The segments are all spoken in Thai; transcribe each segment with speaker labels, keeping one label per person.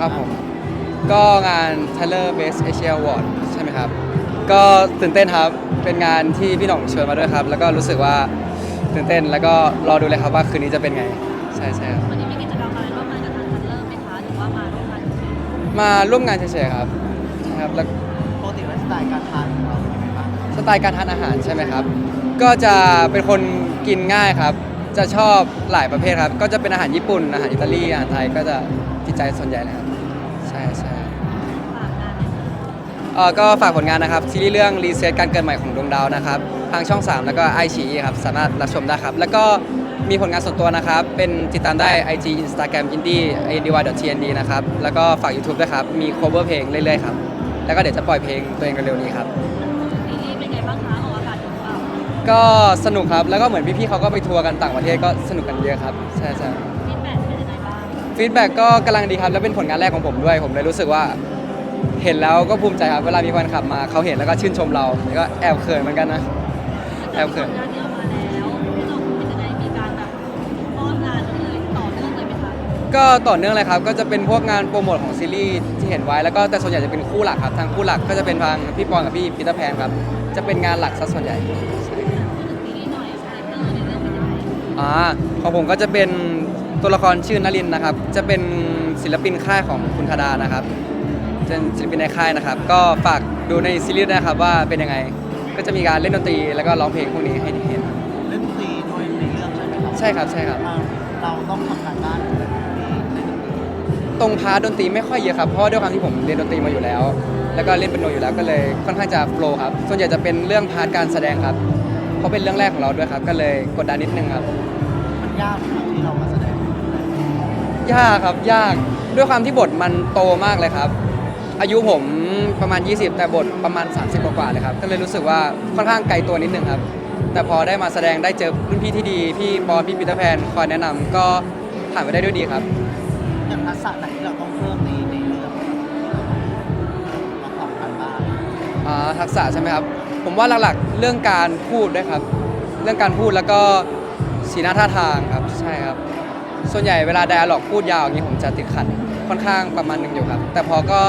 Speaker 1: ครับผม ก็งาน Tyler Best Asia Award ใช่ไหมครับ ก็ตื่นเต้นครับ เป็นงานที่พี่หน่องเชิญมาด้วยครับ แล้วก็รู้สึกว่าตื่นเต้น แล้วก็รอดูเลยครับว่าคืนนี้จะเป็นไง ใช่ใช่ครับ
Speaker 2: วันนี้มีกิจกรรมอะไรร่วมงานกับทางทันเลอร์ไหมคะ หรือว่ามาร่วมงานเฉย
Speaker 1: มาร่วมงานเฉยๆครับใช่ครับแล้ว
Speaker 3: ปกติไลฟ์สไตล์การทานของเราเป็นยังไงบ้างครับ
Speaker 1: สไตล์การทานอาหารใช่ไหมครับ ก็จะเป็นคนกินง่ายครับ จะชอบหลายประเภทครับ ก็จะเป็นอาหารญี่ปุ่น อาหารอิตาลี อาหารไทยก็จะ ติดใจส่วนใหญ่เลยครับ ใช่ใช่
Speaker 2: ๆฝากงานเลยค่ะ
Speaker 1: เอ่อก็ฝากผลงานนะครับซีรีส์เรื่องรีเซ็ตการเกิดใหม่ของดวงดาวนะครับ ทางช่อง 3 แล้วก็ไอชีครับสามารถรับชมได้ครับ แล้วก็มีผลงานส่วนตัวนะครับ เป็นติดตามได้ IG Instagram indie indy.tnd นะครับ แล้วก็ฝาก YouTube ด้วยครับ มี cover เพลงเรื่อยๆครับ แล้วก็เดี๋ยวจะปล่อยเพลงตัวเองเร็วๆนี้ครับ
Speaker 2: ซีรีส์เป็นไงบ้างคะออกอากาศอยู่หรือเปล่า
Speaker 1: ก็สนุกครับ แล้วก็เหมือนพี่ๆเขาก็ไปทัวร์กันต่างประเทศก็สนุกกันเยอะครับ ใช่ใช่
Speaker 2: ฟีดแบ็ก
Speaker 1: ก็กำลังดีครับแล้วเป็นผลงานแรกของผมด้วย ผมเลยรู้สึกว่า เห็นแล้วก็ภูมิใจครับเวลามีแฟนคลับมาเขาเห็นแล้วก็ชื่นชมเราแล้วก็แอบเขินเหมือนกันนะแอบเขิน
Speaker 2: ผลงานที่ออกมาแล้วพี่น้องเป็นยังไงมีการแบบป้อนงานเลยต่อเนื่องเลยไหมคะ
Speaker 1: ก็ต่อเนื่องเลยครับ ก็จะเป็นพวกงานโปรโมทของซีรีส์ที่เห็นไว้แล้วก็แต่ส่วนใหญ่จะเป็นคู่หลักครับ ทางคู่หลักก็จะเป็นทางพี่ปอนกับพี่ปีเตอร์แพนครับ จะเป็นงานหลักซะส่วนใหญ่
Speaker 2: พูดถึงซีรีส์หน่อยคาแรคเตอร์ในเรื่องเป็นยังไง
Speaker 1: อ่าของผมก็จะเป็น ตัวละครชื่อนลินนะครับ จะเป็นศิลปินค่ายของคุณธดานะครับเป็นศิลปินในค่ายนะครับ ก็ฝากดูในซีรีส์ด้วยนะครับว่าเป็นยังไง ก็จะมีการเล่นดนตรีแล้วก็ร้องเพลงพวกนี้ให้เห็น
Speaker 3: เล่นดนตรีด้วยในเรื่องใช่ไหมครับ
Speaker 1: ใช่ครับใช่ครับ
Speaker 3: อ่าเราต้องทำการบ้านในเรื่องนี้เล่นดนตรี
Speaker 1: ตรงพาร์ทดนตรีไม่ค่อยเยอะครับ เพราะว่าด้วยความที่ผมเรียนดนตรีมาอยู่แล้ว แล้วก็เล่นเป็นโนอยู่แล้วก็เลยค่อนข้างจะโฟล์ครับ ส่วนใหญ่จะเป็นเรื่องพาร์ทการแสดงครับ เพราะเป็นเรื่องแรกของเราด้วยครับ ก็เลยกดดันนิดนึงครับ
Speaker 3: มันยากไหมครับที่เรามาแสดง
Speaker 1: ยากครับยากด้วยความที่บทมันโตมากเลยครับ อายุผมประมาณ 20 แต่บทประมาณ 30 กว่าๆเลยครับก็เลยรู้สึกว่าค่อนข้างไกลตัวนิดนึงครับ แต่พอได้มาแสดงได้เจอรุ่นพี่ที่ดี พี่ปอนพี่ปีเตอร์แพนคอยแนะนำก็ผ่านไปได้ด้วยดีครับ
Speaker 3: อย่างทักษะไหนที่เราต้องเพิ่มในในเรื่องครับเราทำการบ้าน
Speaker 1: อ่าทักษะใช่ไหมครับ ผมว่าหลักๆ เรื่องการพูดด้วยครับ เรื่องการพูดแล้วก็สีหน้าท่าทางครับ ใช่ครับ ส่วนใหญ่เวลาไดอะล็อกพูดยาวอย่างนี้ผมจะติดขัดค่อนข้างประมาณหนึ่งอยู่ครับ แต่พอก็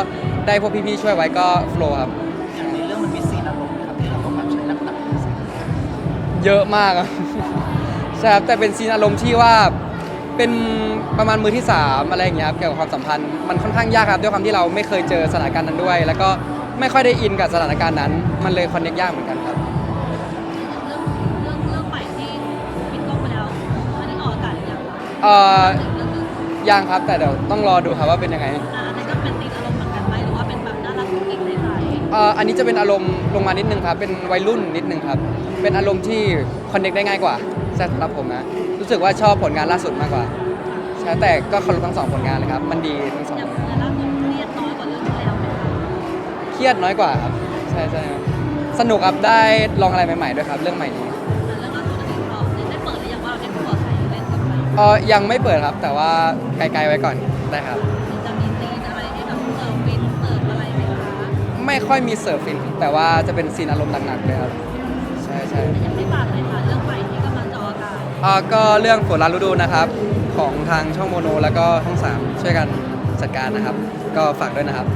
Speaker 1: ได้พวกพี่ๆช่วยไว้ก็โฟล์ครับ
Speaker 3: อย่างในเรื่องมันมีซีนอารมณ์นะครับที่เราต้องแบบใช้น้ำหนักในซีน
Speaker 1: เยอะมากอะ ใช่ครับแต่เป็นซีนอารมณ์ที่ว่าเป็นประมาณมือที่สามอะไรอย่างเงี้ยครับเกี่ยวกับความสัมพันธ์มันค่อนข้างยากครับด้วยความที่เราไม่เคยเจอสถานการณ์นั้นด้วย แล้วก็ไม่ค่อยได้อินกับสถานการณ์นั้น มันเลยคอนเนคยากเหมือนกันครับ
Speaker 2: เอ่อเรื่องนึง
Speaker 1: ยังครับแต่เดี๋ยวต้องรอดูครับว่าเป็นยังไง
Speaker 2: อ่าอันนี้ก็เป็นตีนอารมณ์เหมือนกันไหมหรือว่าเป็นแบบน่ารักกุ๊กกิ๊กใส
Speaker 1: เอ่ออันนี้จะเป็นอารมณ์ลงมานิดนึงครับ เป็นวัยรุ่นนิดนึงครับ เป็นอารมณ์ที่คอนเนคได้ง่ายกว่าสำหรับผมนะรู้สึกว่าชอบผลงานล่าสุดมากกว่าใช่แต่ก็เคารพทั้งสองผลงานเลยครับ มันดีทั้งสอง
Speaker 2: ๆอ
Speaker 1: ผ
Speaker 2: ย่าง
Speaker 1: ลงาน
Speaker 2: งานล่าสุดเครียดน้อยกว่าเรื่องที่แล้วไหมคะ
Speaker 1: เครียดน้อยกว่าครับ ใช่ใช่ครับสนุกครับได้ลองอะไรใหม่ๆด้วยครับ เรื่องใหม่นี้ เออยังไม่เปิดครับ แต่ว่าไกลๆไว้ก่อนได้ครับ
Speaker 2: จะมีซีนอะไรให้แบบเสิร์ฟฟินเสิร์ฟอะไรไหมคะ
Speaker 1: ไม่ค่อยมีเสิร์ฟฟินแต่ว่าจะเป็นซีนอารมณ์หนักๆเลยครับ ใช่ใช่
Speaker 2: แต่ยังไม่ฝากเลยค่ะเรื่องใหม่ที่กำลังจะออกอากาศ
Speaker 1: เอ่อก็เรื่องฝนลาฤดูนะครับ ของทางช่องโมโน แล้วก็ช่องสามช่วยกันจัดการนะครับ ก็ฝากด้วยนะครับ